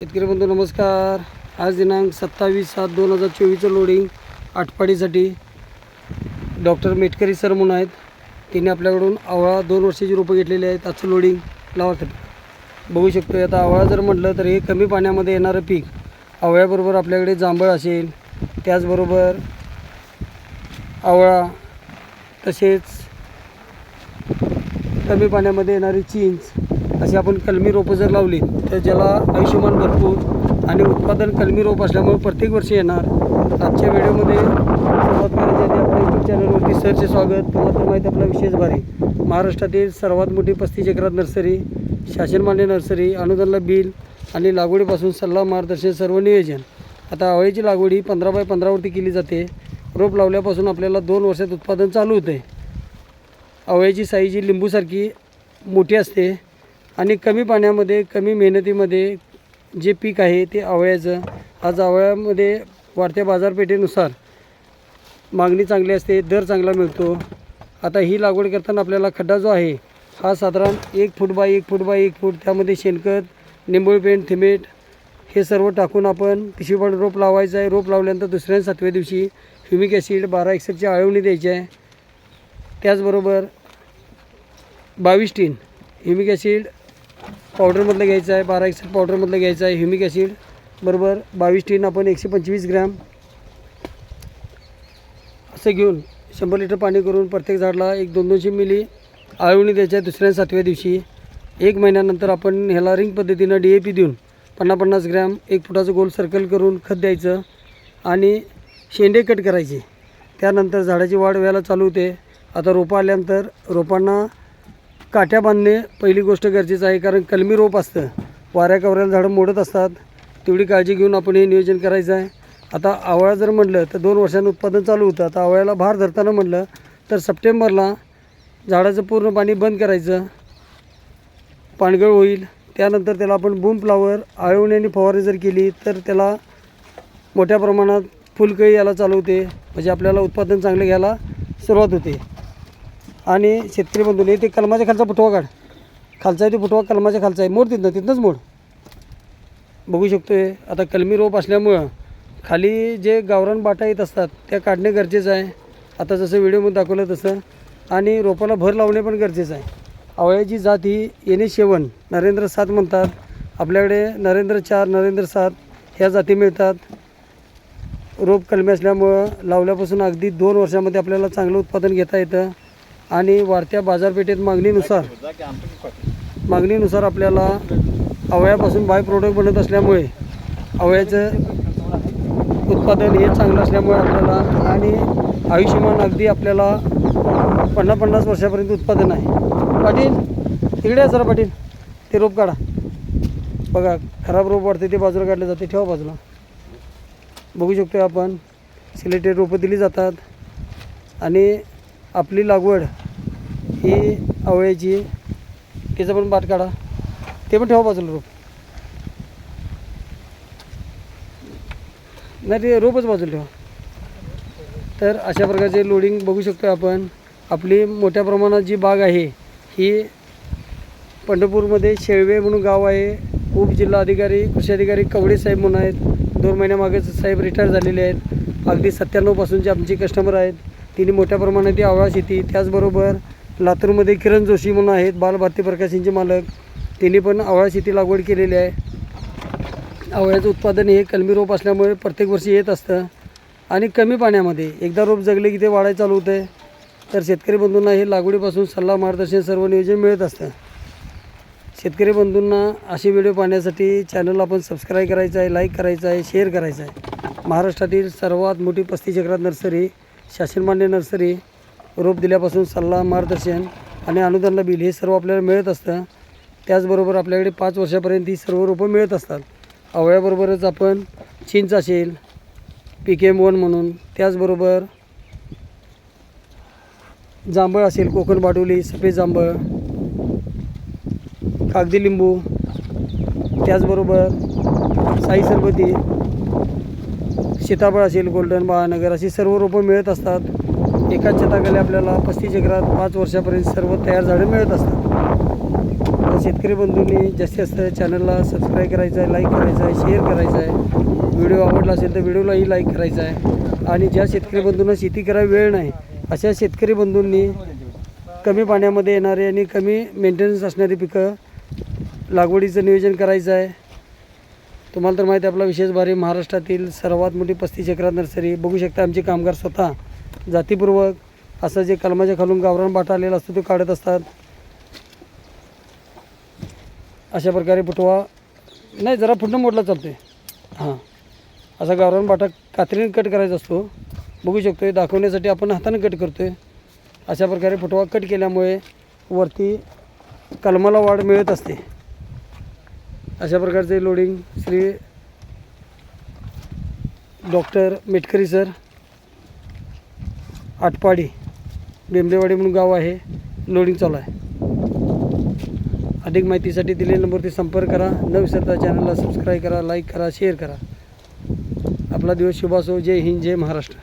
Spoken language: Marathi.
शेतकरी बंधू नमस्कार. आज दिनांक सत्तावीस सात दोन हजार चोवीसचं लोडिंग आटपाडीसाठी डॉक्टर मेटकरी सर म्हणून आहेत. त्यांनी आपल्याकडून आवळा दोन वर्षाची रोपं घेतलेली आहेत. आजचं लोडिंग लावासाठी बघू शकतो आता आवळा जर म्हटलं तर हे कमी पाण्यामध्ये येणारं पीक आवळ्याबरोबर आपल्याकडे जांभळ असेल त्याचबरोबर आवळा तसेच कमी पाण्यामध्ये येणारी चिंच अशी आपण कलमी रोपं जर लावली तर ज्याला आयुष्यमान भरपूर आणि उत्पादन कलमी रोप असल्यामुळे प्रत्येक वर्षी येणार. आजच्या व्हिडिओमध्ये सुरुवात करायची आपल्या यूट्यूब चॅनलवरती सरचे स्वागत. तुम्हाला तर माहिती आपला विशेष भारी. महाराष्ट्रातील सर्वात मोठी पस्तीस एकरात नर्सरी शासनमान्य नर्सरी अनुदानला बिल आणि लागवडीपासून सल्ला मार्गदर्शन सर्व नियोजन. आता आवळीची लागवड ही पंधरा बाय पंधरावरती केली जाते. रोप लावल्यापासून आपल्याला दोन वर्षात उत्पादन चालू होते आवळ्याची साईज ही लिंबूसारखी मोठी असते. आणि कमी पाण्यामध्ये कमी मेहनतीमध्ये जे पीक आहे ते आवळ्याचं. आज आवळ्यामध्ये वाढत्या बाजारपेठेनुसार मागणी चांगली असते दर चांगला मिळतो. आता ही लागवड करताना आपल्याला खड्डा जो आहे हा साधारण एक फूट बाय एक फूट बाय एक फूट त्यामध्ये शेणखत निंबोळी पेंट थिमेट हे सर्व टाकून आपण पिशवीपाड रोप लावायचं आहे. रोप लावल्यानंतर दुसऱ्या सातव्या दिवशी ह्युमिक ॲसिड बारा एकसष्टची आळवणी द्यायची आहे. त्याचबरोबर बावीस टीन ह्युमिक ॲसिड पावडरमधलं घ्यायचं आहे बारा एक्सेल पावडरमधलं घ्यायचं आहे ह्युमिक ॲसिड बरोबर. बावीस टीन आपण एकशे पंचवीस ग्रॅम. असं घेऊन शंभर लिटर पाणी करून प्रत्येक झाडला एक दोन दोनशे मिली आळवणी द्यायच्या आहे दुसऱ्या सातव्या दिवशी. एक महिन्यानंतर आपण ह्याला रिंग पद्धतीनं डी ए पी देऊन पन्नास पन्नास ग्रॅम एक फुटाचं गोल सर्कल करून खत द्यायचं आणि शेंडे कट करायचे. त्यानंतर झाडाची वाढ व्हायला चालू होते. आता रोपं आल्यानंतर रोपांना काट्या बांधणे पहिली गोष्ट गरजेचं आहे कारण कलमी रोप असतं. वाऱ्या कवऱ्याला झाडं मोडत असतात. तेवढी काळजी घेऊन आपण हे नियोजन करायचं आहे. आता आवळा जर म्हटलं तर दोन वर्षांनी उत्पादन चालू होतं. आता आवळ्याला भार धरताना म्हटलं तर सप्टेंबरला झाडाचं पूर्ण पाणी बंद करायचं. पाणगळ होईल. त्यानंतर त्याला आपण बूम फ्लावर आळवण्याने फवारणी जर केली तर त्याला मोठ्या प्रमाणात फुलकळी यायला चालवते म्हणजे आपल्याला उत्पादन चांगलं घ्यायला सुरुवात होते. आणि शेतकरी बंधूने ते कलमाच्या खालचा फुटवा काढ. खालचा आहे ते फुटवा कलमाच्या खालचा आहे. मोड तिथनं तिथनंच मोड. बघू शकतो आहे आता कलमी रोप असल्यामुळं खाली जे गावरान बाटा येत असतात त्या काढणे गरजेचं आहे. आता जसं व्हिडिओमध्ये दाखवलं तसं. आणि रोपाला भर लावणे पण गरजेचं आहे. आवळ्याची जात ही येणे शेवण नरेंद्र सात म्हणतात. आपल्याकडे नरेंद्र चार नरेंद्र सात ह्या जाती मिळतात. रोप कलमी असल्यामुळं लावल्यापासून अगदी दोन वर्षामध्ये आपल्याला चांगलं उत्पादन घेता येतं. आणि वाढत्या बाजारपेठेत मागणीनुसार मागणीनुसार आपल्याला अवयापासून बाय प्रोडक्ट बनत असल्यामुळे आवळ्याचं उत्पादन हे चांगलं असल्यामुळे आपल्याला आणि आयुष्यमान अगदी आपल्याला पन्नास पन्नास वर्षापर्यंत उत्पादन आहे. पाटील तिकडे आहे जरा पाटील. ते रोप काढा. बघा खराब रोप वाढते ते बाजूला काढले जाते. ठेवा बाजूला. बघू शकतो आपण. सिलेक्टेड रोपं दिली जातात. आणि आपली लागवड ही आवळ्याची त्याचं पण पाठ काढा. ते पण ठेवा बाजूला रोप. नाही ते रोपच बाजूला ठेवा. तर अशा प्रकारचे लोडिंग बघू शकतो आपण. आपली मोठ्या प्रमाणात जी बाग आहे ही पंढरपूरमध्ये शेळवे म्हणून गाव आहे. उपजिल्हा अधिकारी कृषी अधिकारी कवडे साहेब म्हणून आहेत. दोन महिन्यामागेच साहेब रिटायर झालेले आहेत. अगदी सत्त्याण्णवपासूनचे आमचे कस्टमर आहेत. तिने मोठ्या प्रमाणात ती आवळा शेती त्याचबरोबर लातूरमध्ये किरण जोशी म्हणून आहेत बालभारती प्रकाशनचे मालक. त्यांनी पण आवळा शेती लागवड केलेली आहे. आवळ्याचं उत्पादन हे कलमी रोप असल्यामुळे प्रत्येक वर्षी येत असतं. आणि कमी पाण्यामध्ये एकदा रोप जगले की ते वाढायला चालू होते तर शेतकरी बंधूंना हे लागवडीपासून सल्ला मार्गदर्शन सर्व नियोजन मिळत असतं. शेतकरी बंधूंना असे व्हिडिओ पाहण्यासाठी चॅनल आपण सबस्क्राईब करायचं आहे लाईक करायचं आहे शेअर करायचं आहे. महाराष्ट्रातील सर्वात मोठी पस्तीस एकरात नर्सरी शासनमान्य नर्सरी रोप दिल्यापासून सल्ला मार्गदर्शन आणि अनुदानला बिल हे सर्व आपल्याला मिळत असतं. त्याचबरोबर आपल्याकडे पाच वर्षापर्यंत ही सर्व रोपं मिळत असतात. आवळ्याबरोबरच आपण चिंच असेल पी के एम वन म्हणून त्याचबरोबर जांभळ असेल कोकण बाडोली सफेद जांभळ कागदी लिंबू त्याचबरोबर साई सरबती सीताफळ असेल गोल्डन महानगर अशी सर्व रोपं मिळत असतात. एकाच छताखाली आपल्याला पस्तीस एकरात पाच वर्षापर्यंत सर्व तयार झाडं मिळत असतात. तर शेतकरी बंधूंनी जास्तीत जास्त चॅनलला सबस्क्राईब करायचं आहे लाईक करायचं आहे शेअर करायचं आहे व्हिडिओ आवडला असेल तर व्हिडिओलाही लाईक करायचा आहे आणि ज्या शेतकरी बंधूंना शेती करायला वेळ नाही अशा शेतकरी बंधूंनी कमी पाण्यामध्ये येणारे आणि कमी मेंटेनन्स असणारी पिकं लागवडीचं नियोजन करायचं आहे तुम्हाला तर माहिती आहे आपला विशेष भारी महाराष्ट्रातील सर्वात मोठी पस्तीस एकरात नर्सरी. बघू शकता आमचे कामगार स्वतः जातीपूर्वक असं जे कलमाच्या खालून गावरान बाटा आलेला असतो तो काढत असतात. अशा प्रकारे फुटवा नाही जरा फुटणं मोडला चालतो आहे हां. असा गावरान बाटा कात्रीने कट करायचा असतो. बघू शकतो दाखवण्यासाठी आपण हाताने कट करतो आहे अशा प्रकारे फुटवा कट केल्यामुळे वरती कलमाला वाढ मिळत असते. अशा प्रकारचे loading Shri doctor Metkari sir Atpadi Bembalewadi म्हणून गाव आहे. लोडिंग चालू आहे. अधिक माहितीसाठी दिलेल्या नंबरवरती संपर्क करा. न विसरता चॅनलला सबस्क्राईब करा लाईक करा शेअर करा. आपला दिवस शुभ असो. जय हिंद जय महाराष्ट्र.